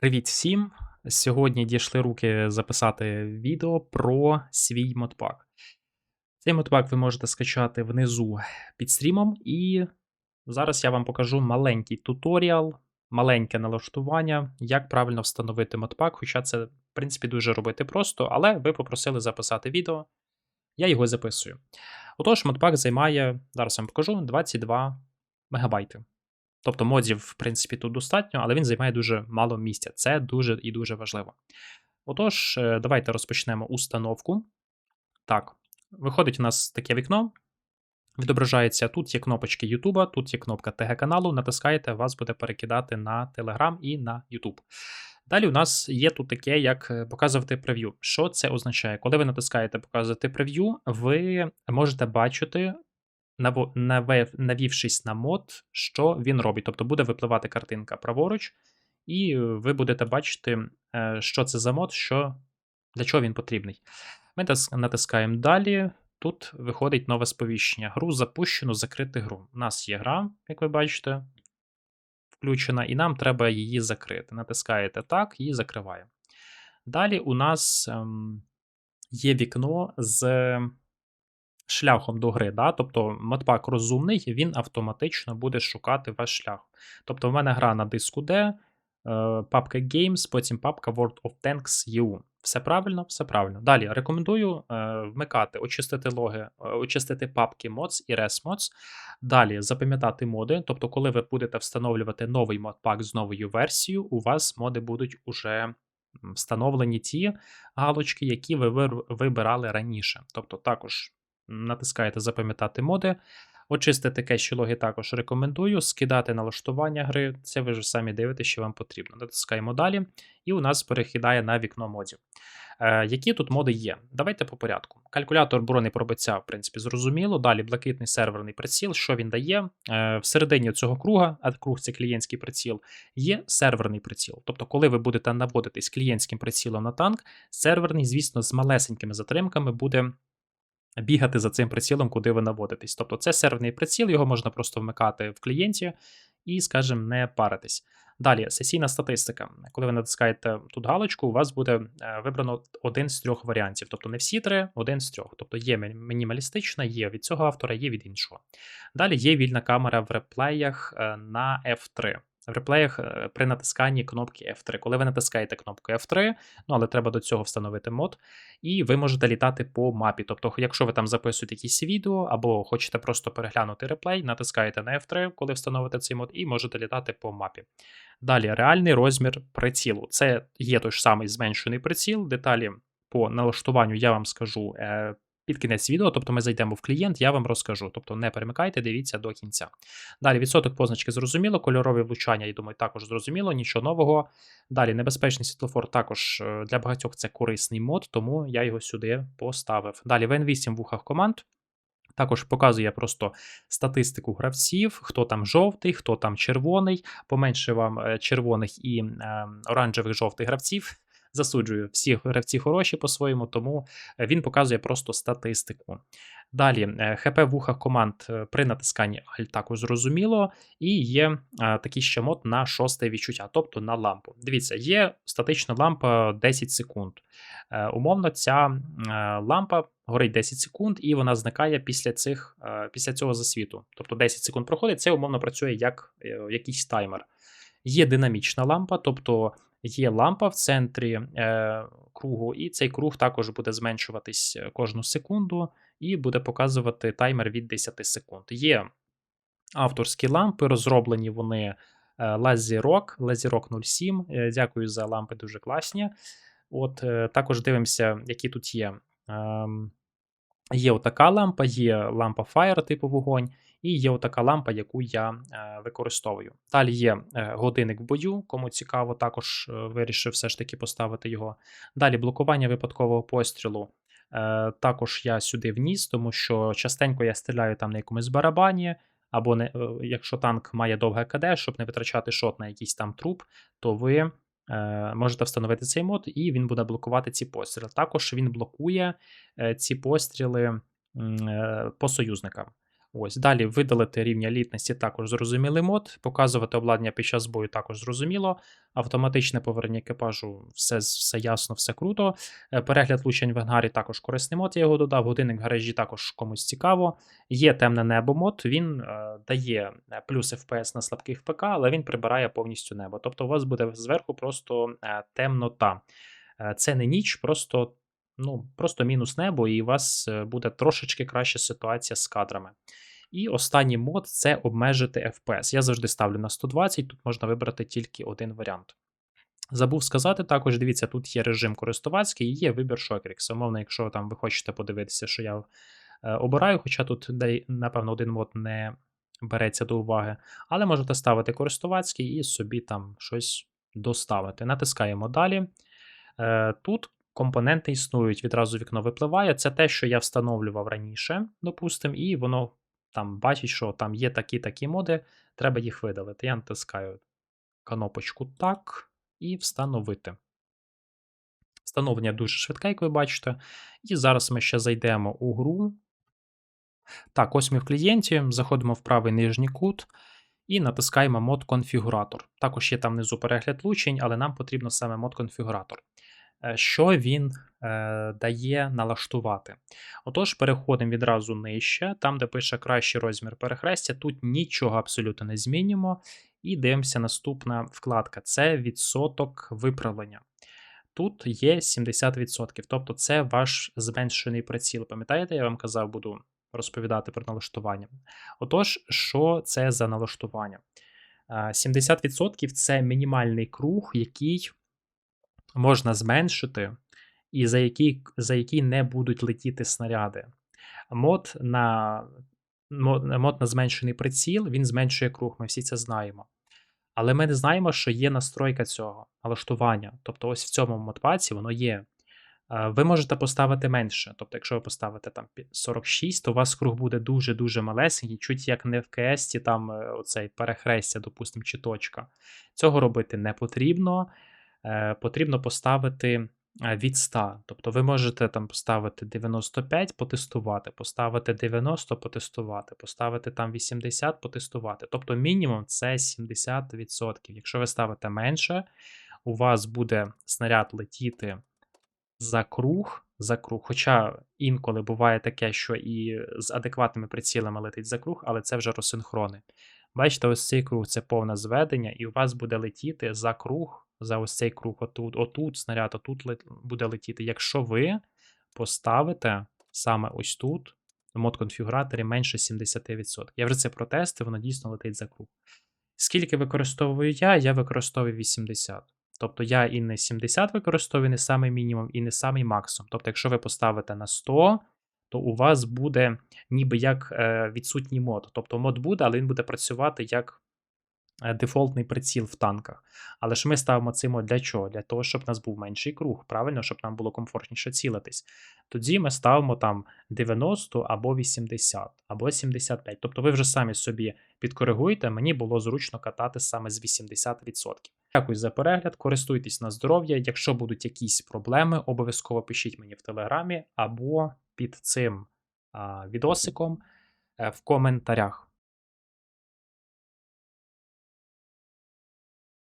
Привіт всім! Сьогодні дійшли руки записати відео про свій модпак. Цей модпак ви можете скачати внизу під стрімом, і зараз я вам покажу маленький туторіал, маленьке налаштування, як правильно встановити модпак, хоча це, в принципі, дуже робити просто, але ви попросили записати відео, я його записую. Отож, модпак займає, зараз вам покажу, 22 мегабайти. Тобто модів, в принципі, тут достатньо, але він займає дуже мало місця. Це дуже і дуже важливо. Отож, е, давайте розпочнемо установку. Так, виходить у нас таке вікно. Відображається, тут є кнопочки YouTube, тут є кнопка ТГ каналу. Натискаєте, вас буде перекидати на Telegram і на YouTube. Далі у нас є тут таке, як е, показувати прев'ю. Що це означає? Коли ви натискаєте показувати прев'ю, ви можете бачити навівшись на мод, що він робить. Тобто буде випливати картинка праворуч, і ви будете бачити, е, що це за мод, що, для чого він потрібний. Ми натискаємо далі. Тут виходить нове сповіщення. Гру запущено, закрити гру. У нас є гра, як ви бачите, включена, і нам треба її закрити. Натискаєте так, і закриваємо. Далі у нас ем, є вікно з шляхом до гри. Да? Тобто модпак розумний, він автоматично буде шукати ваш шлях. Тобто, в мене гра на диску D, е, папка Games, потім папка World of Tanks EU. Все правильно, все правильно. Далі рекомендую е, вмикати, очистити логи, е, очистити папки mods і resmods. Далі запам'ятати моди. Тобто, коли ви будете встановлювати новий модпак з новою версією, у вас моди будуть уже встановлені ті галочки, які ви вибирали раніше. Тобто, також натискаєте запам'ятати моди. Очистити кеші логи також рекомендую. Скидати налаштування гри, це ви вже самі дивитесь, що вам потрібно. Натискаємо далі, і у нас перекидає на вікно модів. Е, які тут моди є? Давайте по порядку. Калькулятор брони пробиття, в принципі, зрозуміло. Далі блакитний серверний приціл. Що він дає? Е, всередині цього круга, а круг це клієнтський приціл, є серверний приціл. Тобто, коли ви будете наводитись клієнтським прицілом на танк, серверний, звісно, з малесенькими затримками буде бігати за цим прицілом, куди ви наводитесь. Тобто це серверний приціл, його можна просто вмикати в клієнті і, скажімо, не паритись. Далі, сесійна статистика. Коли ви натискаєте тут галочку, у вас буде е, вибрано один з трьох варіантів. Тобто не всі три, один з трьох. Тобто є мінімалістична, є від цього автора, є від іншого. Далі є вільна камера в реплеях е, на F3. В реплеях е, при натисканні кнопки F3. Коли ви натискаєте кнопку F3, ну але треба до цього встановити мод, і ви можете літати по мапі. Тобто, якщо ви там записуєте якісь відео або хочете просто переглянути реплей, натискаєте на F3, коли встановите цей мод, і можете літати по мапі. Далі, реальний розмір прицілу. Це є той ж самий зменшений приціл. Деталі по налаштуванню я вам скажу е, під кінець відео, тобто ми зайдемо в клієнт, я вам розкажу. Тобто не перемикайте, дивіться до кінця. Далі відсоток позначки зрозуміло, кольорові влучання, я думаю, також зрозуміло, нічого нового. Далі небезпечний світлофор також е, для багатьох це корисний мод, тому я його сюди поставив. Далі VN8 в ухах команд. Також показує просто статистику гравців, хто там жовтий, хто там червоний. Поменше вам е, червоних і е, оранжевих жовтих гравців. Засуджую, всі гравці хороші по-своєму, тому е, він показує просто статистику. Далі, е, ХП в ухах команд е, при натисканні Alt також зрозуміло, і є такий ще мод на шосте відчуття, тобто на лампу. Дивіться, є статична лампа 10 секунд. Умовно, ця лампа горить 10 секунд, і вона зникає після цих, після цього засвіту. Тобто 10 секунд проходить, це умовно працює як якийсь таймер. Є динамічна лампа, тобто є лампа в центрі е, кругу, і цей круг також буде зменшуватись е, кожну секунду і буде показувати таймер від 10 секунд. Є авторські лампи, розроблені вони е, Lazy Rock, Lazy Rock 07. Е, Дякую за лампи, дуже класні. От також дивимося, які тут є. Ем, Є отака лампа, є лампа Fire типу вогонь, і є отака лампа, яку я е, використовую. Далі є е, годинник в бою, кому цікаво, також е, вирішив все ж таки поставити його. Далі блокування випадкового пострілу. Також я сюди вніс, тому що частенько я стріляю там на якомусь барабані, або не, якщо танк має довге КД, щоб не витрачати шот на якийсь там труп, то ви е, можете встановити цей мод, і він буде блокувати ці постріли. Також він блокує е, ці постріли е, по союзникам. Ось, далі видалити рівня літності також зрозумілий мод, показувати обладнання під час бою також зрозуміло, автоматичне повернення екіпажу, все, все ясно, все круто. Е, Перегляд влучень в ангарі також корисний мод, я його додав. Годинник в гаражі також комусь цікаво. Є темне небо мод, він е, дає е, плюс FPS на слабких ПК, але він прибирає повністю небо. Тобто у вас буде зверху просто е, темнота. Е, Це не ніч, просто, ну, просто мінус небо, і у вас е, буде трошечки краща ситуація з кадрами. І останній мод це обмежити FPS. Я завжди ставлю на 120, тут можна вибрати тільки один варіант. Забув сказати також, дивіться, тут є режим користувацький і є вибір Shockrix. Умовно, якщо там ви хочете подивитися, що я е, обираю, хоча тут, напевно, один мод не береться до уваги, але можете ставити користувацький і собі там щось доставити. Натискаємо далі. Е, Тут компоненти існують, відразу вікно випливає. Це те, що я встановлював раніше, допустимо, і воно там бачить, що там є такі-такі моди, треба їх видалити. Я натискаю кнопочку так і встановити. Встановлення дуже швидке, як ви бачите. І зараз ми ще зайдемо у гру. Так, ось ми в клієнті, заходимо в правий нижній кут і натискаємо мод конфігуратор. Також є там внизу перегляд влучень, але нам потрібно саме мод конфігуратор. Е, Що він е, дає налаштувати? Отож, переходимо відразу нижче, там, де пише кращий розмір перехрестя, тут нічого абсолютно не змінюємо. І дивимося наступна вкладка це відсоток виправлення. Тут є 70%, тобто це ваш зменшений приціл. Пам'ятаєте, я вам казав, буду розповідати про налаштування. Отож, що це за налаштування? Е, 70% це мінімальний круг, який можна зменшити, і за який, за який не будуть летіти снаряди. Мод на, мод, мод на зменшений приціл він зменшує круг, ми всі це знаємо. Але ми не знаємо, що є настройка цього налаштування. Тобто, ось в цьому модпаці воно є. Е, Ви можете поставити менше. Тобто, якщо ви поставите там 46, то у вас круг буде дуже-дуже малесенький, чуть як не в КС, там е, оцей перехрестя, допустимо, чи точка. Цього робити не потрібно. Е, Потрібно поставити е, від 100. Тобто ви можете там поставити 95, потестувати, поставити 90, потестувати, поставити там 80, потестувати. Тобто мінімум це 70%. Якщо ви ставите менше, у вас буде снаряд летіти за круг, за круг. Хоча інколи буває таке, що і з адекватними прицілами летить за круг, але це вже розсинхрони. Бачите, ось цей круг це повне зведення, і у вас буде летіти за круг, за ось цей круг, отут, отут снаряд, отут буде летіти. Якщо ви поставите саме ось тут, в мод конфігураторі менше 70%. Я вже це протестив, воно дійсно летить за круг. Скільки використовую я? Я використовую 80. Тобто я і не 70 використовую, не самий мінімум, і не самий максимум. Тобто, якщо ви поставите на 100, то у вас буде ніби як е, відсутній мод. Тобто мод буде, але він буде працювати як дефолтний приціл в танках. Але ж ми ставимо мод для чого? Для того, щоб у нас був менший круг, правильно, щоб нам було комфортніше цілитись. Тоді ми ставимо там 90 або 80, або 75. Тобто ви вже самі собі підкоригуєте, мені було зручно катати саме з 80%. Дякую за перегляд, користуйтесь на здоров'я. Якщо будуть якісь проблеми, обов'язково пишіть мені в телеграмі або під цим а, відосиком е, в коментарях.